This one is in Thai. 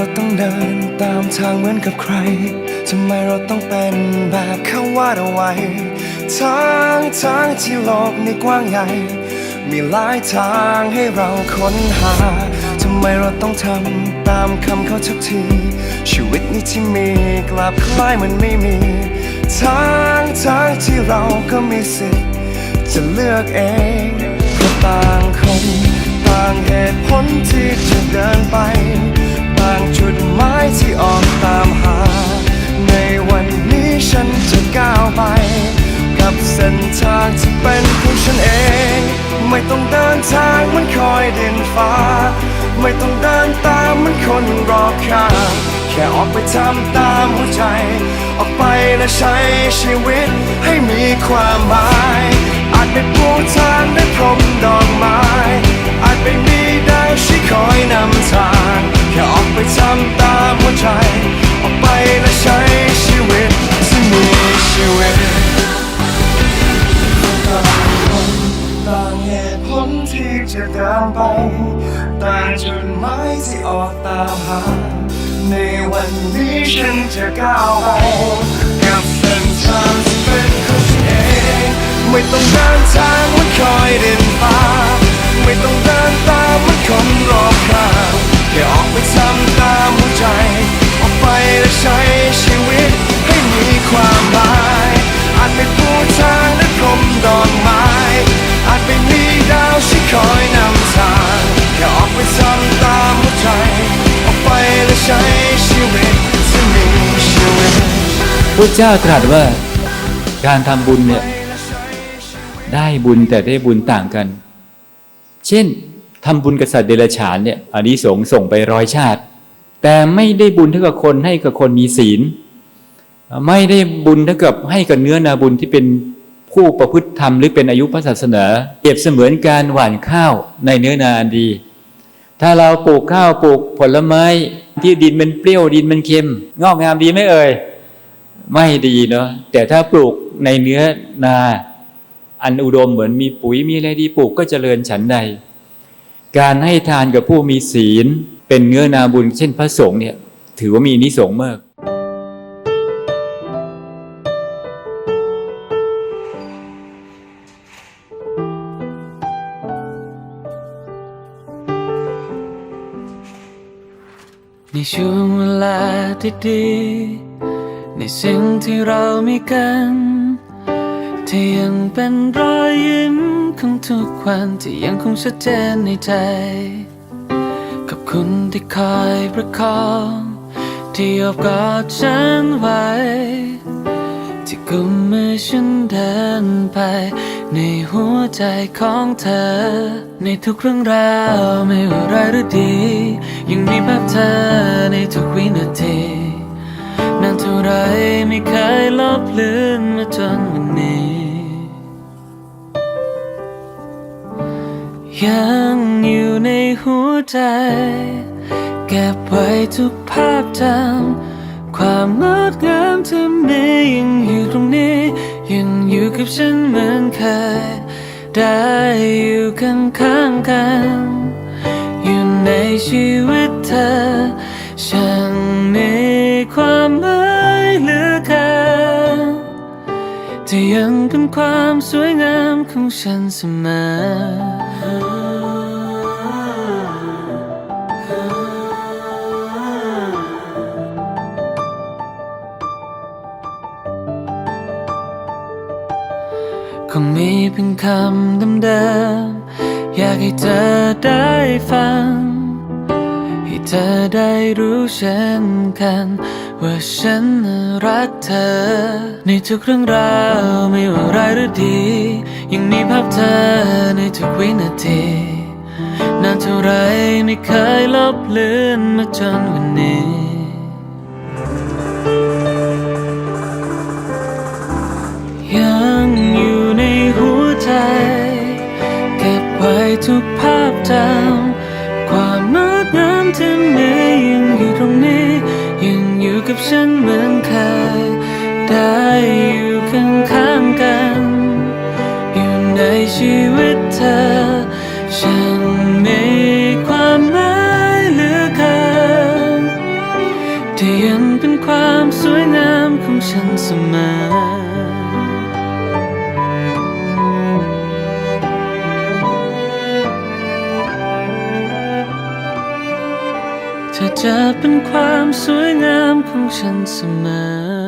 เราต้องเดินตามทางเหมือนกับใคร ทำไมเราต้องเป็นแบบเขาวาดเอาไว้ ทางทางที่โลกนี้กว้างใหญ่ มีหลายทางให้เราค้นหา ทำไมเราต้องทำตามคำเขาทุกที ชีวิตนี้ที่มีกลับคล้ายเหมันไม่มี ทางทางที่เราก็มีสิทธิ์จะเลือกเองเพราะต่างคน ต่างเหตุผลที่จะเดินไปางจุดหมายที่ออกตามหา ในวันนี้ฉันจะก้าวไป กับเส้นทางที่เป็นของฉันเอง ไม่ต้องเดินทางมันคอยเดินฟ้า ไม่ต้องเดินตามมันคนรอบข้างแค่ออกไปทำตามหัวใจ ออกไปและใช้ชีวิตให้มีความหมาย อาจไปปูทางด้วยพรมดอกไม้ จะเดินไปต่างจุดหมายที่ออกตามหา ในวันนี้ฉันจะก้าวไปกับเส้นทางที่เป็นของฉันเองไม่ต้องเดินทางมันคอยเดินฟ้าไม่ต้องเดินตามมันคนรอบข้างแค่ออกไป พระเจ้าตรัสว่าการทำบุญเนี่ยได้บุญแต่ได้บุญต่างกัน เช่นทำบุญกับสัตว์เดรัจฉานเนี่ยอันนี้สงส่งไปร้อยชาติ แต่ไม่ได้บุญเท่ากับคนให้กับคนมีศีล ไม่ได้บุญเท่ากับให้กับเนื้อนาบุญที่เป็นผู้ประพฤติธรรมหรือเป็นอายุพระศาสนาเปรียบเสมือนการหว่านข้าวในเนื้อนาดี ถ้าเราปลูกข้าวปลูกผลไม้ที่ดินมันเปรี้ยวดินมันเค็ม งอกงามดีไหมเอ่ย ไม่ดีเนาะแต่ถ้าปลูกในเนื้อนา อันอุดมเหมือนมีปุ๋ยมีอะไรดีปลูกก็เจริญฉันใด การให้ทานกับผู้มีศีล เป็นเนื้อนาบุญเช่นพระสงฆ์เนี่ย ถือว่ามีนิสงส์มากในช่วงเวลาดี ในสิ่งที่เรามีกัน ที่ยังเป็นรอยยิ้มของทุกวันที่ยังคงชัดเจนในใจขอบคุณที่คอยประคองที่อบกอดฉันไว้ ที่กุมมือฉันเดินไป ในหัวใจของเธอ ในทุกเรื่องราวไม่ว่าร้ายหรือดี ยังมีภาพเธอในทุกวินาที นานเท่าไรไม่เคยลบเลือนมาจนวันนี้ ยังอยู่ในหัวใจ เก็บไว้ทุกภาพจำความงดงามที่มียังอยู่ตรงนี้ ยังอยู่กับฉันเหมือนเคย ได้อยู่ข้างข้างๆกัน อยู่ในชีวิตเธอ ฉันมีความ ที่ยังเป็นความสวยงามของฉันเสมอคงมีเพียงคำเดิมๆอยากให้เธอได้ฟัง ให้เธอได้รู้เช่นกัน ว่าฉันรักเธอ ในทุกเรื่องราวไม่ว่าร้ายหรือดี ยังมีภาพเธอในทุกวินาทีนานเท่าไรไม่เคยลบเลือนมาจนวันนี้ยังอยู่ในหัวใจ เก็บไว้ทุกภาพจำ ทำไม่ยังอยู่ตรงนี้ ยังอยู่กับฉันเหมือนเคยได้อยู่ข้างข้างกัน อยู่ในชีวิตเธอ ฉันมีความหมายเหลือเกินที่ยังเป็นความสวยงามของฉันเสมอ เธอจะเป็นความสวยงามของฉันเสมอ